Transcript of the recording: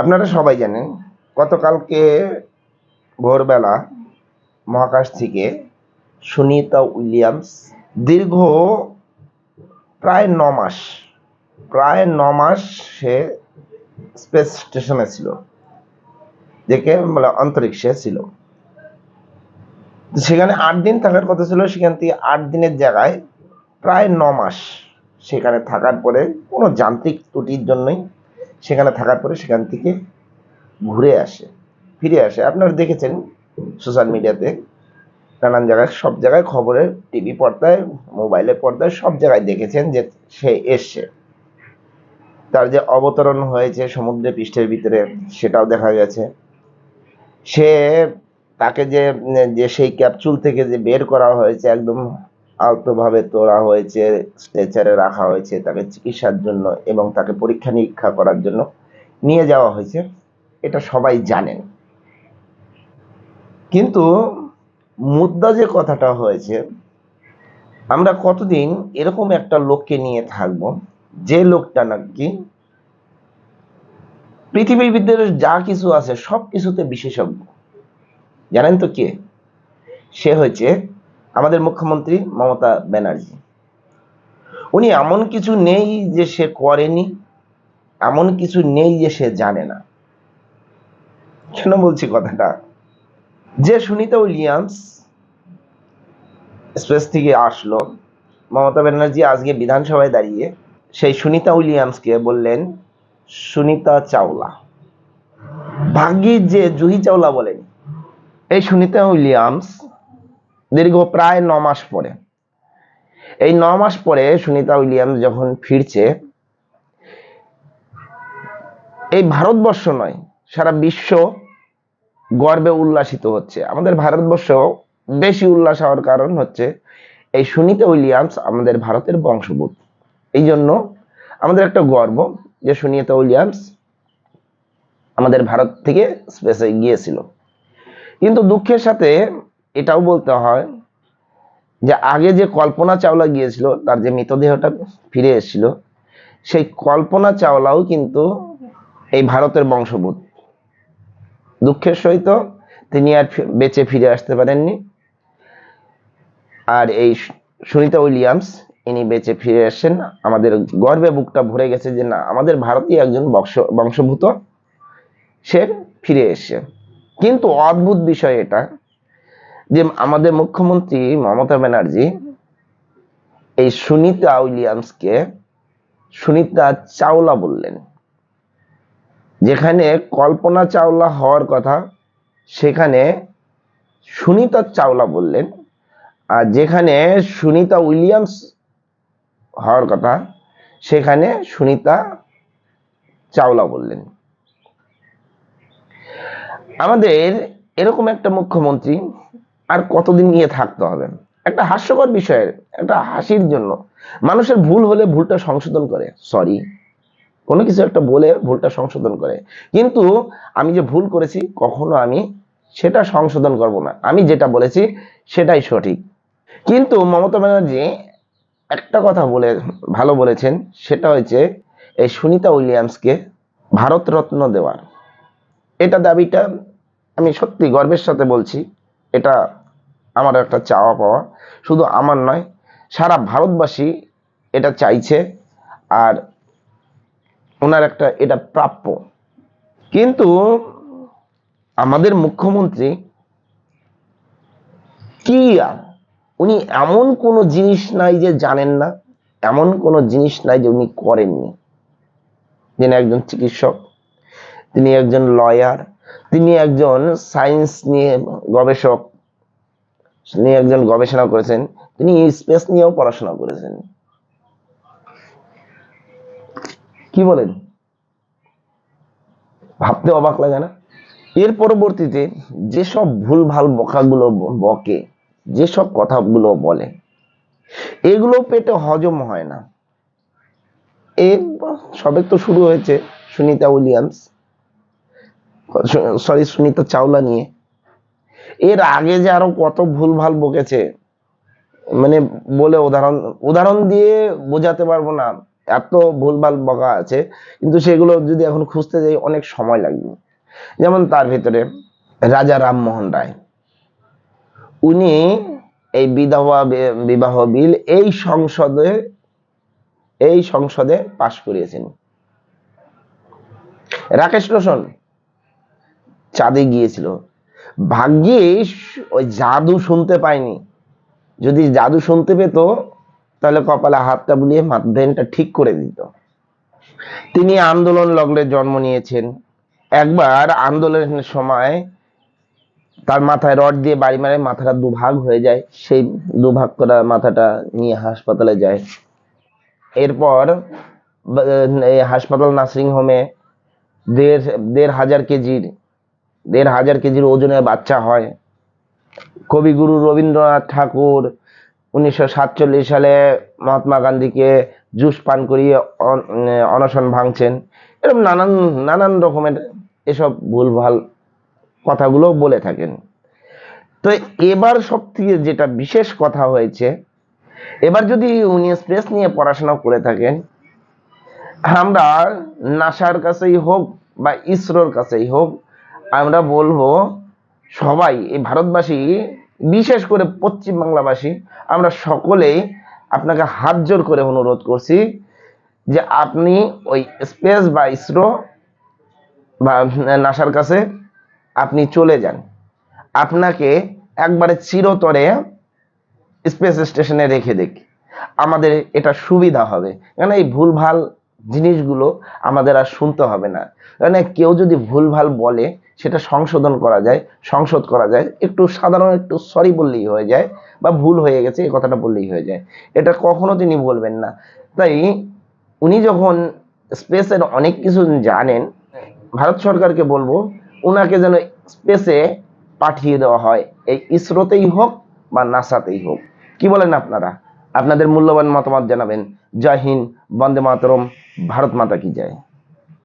আপনারা সবাই জানেন, গতকালকে ভোরবেলা মহাকাশ থেকে সুনিতা উইলিয়ামস দীর্ঘ প্রায় ন মাস, প্রায় ন মাস সে স্পেস স্টেশনে ছিল, দেখে মানে অন্তরিক্ষে ছিল। সেখানে আট দিন থাকার কথা ছিল, সেখান থেকে আট দিনের জায়গায় প্রায় ন মাস সেখানে থাকার পরে কোনো যান্ত্রিক ত্রুটির জন্যই সেখানে থাকার পরে সেখান থেকে ঘুরে আসে, ফিরে আসে। আপনারা দেখেছেন সোশ্যাল মিডিয়াতে নানান জায়গায়, সব জায়গায় খবরের টিভি পর্দায়, মোবাইলের পর্দায় সব জায়গায় দেখেছেন যে সে এসছে। তার যে অবতরণ হয়েছে সমুদ্রে পৃষ্ঠের ভিতরে, সেটাও দেখা গেছে। সে তাকে যে যে সেই ক্যাপচুল থেকে যে বের করা হয়েছে একদম আলতোভাবে তোলা হয়েছে স্ট্রেচারে রাখা হয়েছে তাকে চিকিৎসার জন্য এবং তাকে পরীক্ষা নিরীক্ষা করার জন্য নিয়ে যাওয়া হয়েছে। এটা সবাই জানেন। কিন্তু মুদ্রা যে কথাটা হয়েছে, আমরা কতদিন এরকম একটা লোককে নিয়ে থাকব, যে লোকটা নাকি পৃথিবীর ভিতরে যা কিছু আছে সব কিছুতে বিশেষজ্ঞ। জানেন তো কে? সে হয়েছে আমাদের মুখ্যমন্ত্রী মমতা ব্যানার্জি। উনি এমন কিছু নেই যে সে করেনি, এমন কিছু নেই যে সে জানে না। কেন বলছি কথাটা? যে সুনিতা উইলিয়ামস স্পেস থেকে আসলো, মমতা ব্যানার্জি আজকে বিধানসভায় দাঁড়িয়ে সেই সুনিতা উইলিয়ামসকে বললেন, সুনিতা চাওলা। ভাগ্যিস যে জুহি চাওলা বলেন, এই সুনিতা উইলিয়ামস দীর্ঘ প্রায় ন মাস পরে। এই ন মাস পরে সুনিতা উইলিয়ামস যখন ফিরছে, এই ভারতবর্ষ নয়, সারা বিশ্ব গর্বে উল্লাসিত হচ্ছে। আমাদের ভারতবর্ষ বেশি উল্লাস হওয়ার কারণ হচ্ছে এই সুনিতা উইলিয়ামস আমাদের ভারতের বংশভূত এই জন্য আমাদের একটা গর্ব যে সুনিতা উইলিয়ামস আমাদের ভারত থেকে স্পেসে গিয়েছিল। কিন্তু দুঃখের সাথে এটাও বলতে হয় যে আগে যে কল্পনা চাওলা গিয়েছিল, তার যে মৃতদেহটা ফিরে এসেছিল, সেই কল্পনা চাওলাও কিন্তু এই ভারতের বংশভূত দুঃখের সহিত তিনি আর বেঁচে ফিরে আসতে পারেননি। আর এই সুনিতা উইলিয়ামস, ইনি বেঁচে ফিরে এসেছেন আমাদের গর্বে বুকটা ভরে গেছে যে না, আমাদের ভারতীয় একজন বংশ বংশভূত সে ফিরে এসছে। কিন্তু অদ্ভুত বিষয় এটা যে আমাদের মুখ্যমন্ত্রী মমতা ব্যানার্জি, এই সুনিতা উইলিয়ামসকে সুনিতা চাওলা বললেন। যেখানে কল্পনা চাওলা হওয়ার কথা, সেখানে সুনিতা চাওলা বললেন। আর যেখানে সুনিতা উইলিয়ামস হওয়ার কথা, সেখানে সুনিতা চাওলা বললেন। আমাদের এরকম একটা মুখ্যমন্ত্রী আর কতদিন নিয়ে থাকতে হবে? একটা হাস্যকর বিষয়ের একটা হাসির জন্য। মানুষের ভুল হলে ভুলটা সংশোধন করে সরি কোনো কিছু একটা বলে ভুলটা সংশোধন করে। কিন্তু আমি যে ভুল করেছি, কখনো আমি সেটা সংশোধন করব না। আমি যেটা বলেছি, সেটাই সঠিক। কিন্তু মমতা ব্যানার্জি একটা কথা বলে, ভালো বলেছেন, সেটা হয়েছে, এই সুনিতা উইলিয়ামসকে ভারতরত্ন দেওয়ার। এটা দাবিটা আমি সত্যি গর্বের সাথে বলছি। এটা আমার একটা চাওয়া পাওয়া। শুধু আমার নয়, সারা ভারতবাসী এটা চাইছে আর ওনার একটা এটা প্রাপ্য। কিন্তু আমাদের মুখ্যমন্ত্রী কি আর উনি এমন কোনো জিনিস নাই যে জানেন না, এমন কোনো জিনিস নাই যে উনি করেননি। যিনি একজন চিকিৎসক, তিনি একজন লয়ার তিনি একজন সায়েন্স নিয়ে গবেষক তিনি একজন গবেষণা করেছেন, তিনি স্পেস নিয়েও পড়াশোনা করেছেন। কি বলেন? ভাবতে অবাক লাগে না? এর পরবর্তীতে যেসব ভুলভাল বকাগুলো বকে, যেসব কথাগুলো বলে, এগুলো পেটে হজম হয় না। এর সবে তো শুরু হয়েছে সুনিতা উইলিয়ামস। সরি সুনিতা চাওলা নিয়ে। এর আগে যে আরও কত ভুলভাল বকেছে মানে বলে উদাহরণ উদাহরণ দিয়ে বোঝাতে পারব না, এত ভুলভাল বকা আছে, কিন্তু সেগুলো যদি এখন খুঁজতে যাই, অনেক সময় লাগবে। যেমন তার ভিতরে রাজা রামমোহন রায়, উনি এই বিধবা বিবাহ বিল এই সংসদে এই সংসদে পাশ করিয়েছেন। রাকেশ রোশন, চাঁদে গিয়েছিল। ভাগ্যিস ওই জাদু শুনতে পায়নি যদি জাদু শুনতে পেত, তাহলে কপালে হাতটা বুলিয়ে ব্রেনটা ঠিক করে দিত। তিনি আন্দোলন লগ্নে জন্ম নিয়েছেন। একবার আন্দোলনের সময় তার মাথায় রড দিয়ে বাড়ি মারে, মাথাটা দুভাগ হয়ে যায়। সেই দুভাগ করা মাথাটা নিয়ে হাসপাতালে যায়। এরপর হাসপাতাল নার্সিং হোমে দেড় দেড় হাজার কেজির দেড় হাজার কেজির ওজনের বাচ্চা হয়। কবিগুরু রবীন্দ্রনাথ ঠাকুর উনিশশো সাতচল্লিশ সালে মহাত্মা গান্ধীকে জুস পান করিয়ে অন- অনশন ভাঙছেন। এরকম নানান নানান রকমের এসব ভুলভাল কথাগুলো বলে থাকেন। তো এবার সব থেকে যেটা বিশেষ কথা হয়েছে, এবার যদি উনি স্পেস নিয়ে পড়াশোনা করে থাকেন, আমরা নাসার কাছেই হোক বা ইসরোর কাছেই হোক আমরা বলব সবাই, এই ভারতবাসী, বিশেষ করে পশ্চিম বাংলাবাসী আমরা সকলেই আপনাকে হাত জোর করে অনুরোধ করছি যে আপনি ওই স্পেস বা ইসরো বা নাসার কাছে আপনি চলে যান। আপনাকে একবারে চিরতরে স্পেস স্টেশনে রেখে দেখ আমাদের এটা সুবিধা হবে। কেন এই ভুলভাল জিনিসগুলো আমাদের আর শুনতে হবে না। কারণ কেউ যদি ভুলভাল বলে সেটা সংশোধন করা যায়, সংশোধ করা যায়। একটু সাধারণ, একটু সরি বললেই হয়ে যায় বা ভুল হয়ে গেছে, এই কথাটা বললেই হয়ে যায়। এটা কখনো তিনি বলবেন না। তাই উনি যখন স্পেসের অনেক কিছু জানেন, ভারত সরকারকে বলব, উনাকে যেন স্পেসে পাঠিয়ে দেওয়া হয়। এই ইসরোতেই হোক বা নাসাতেই হোক। কি বলেন আপনারা? আপনাদের মূল্যবান মতামত জানাবেন। জয় হিন্দ, বন্দে মাতরম, ভারত মাতা কি জয়।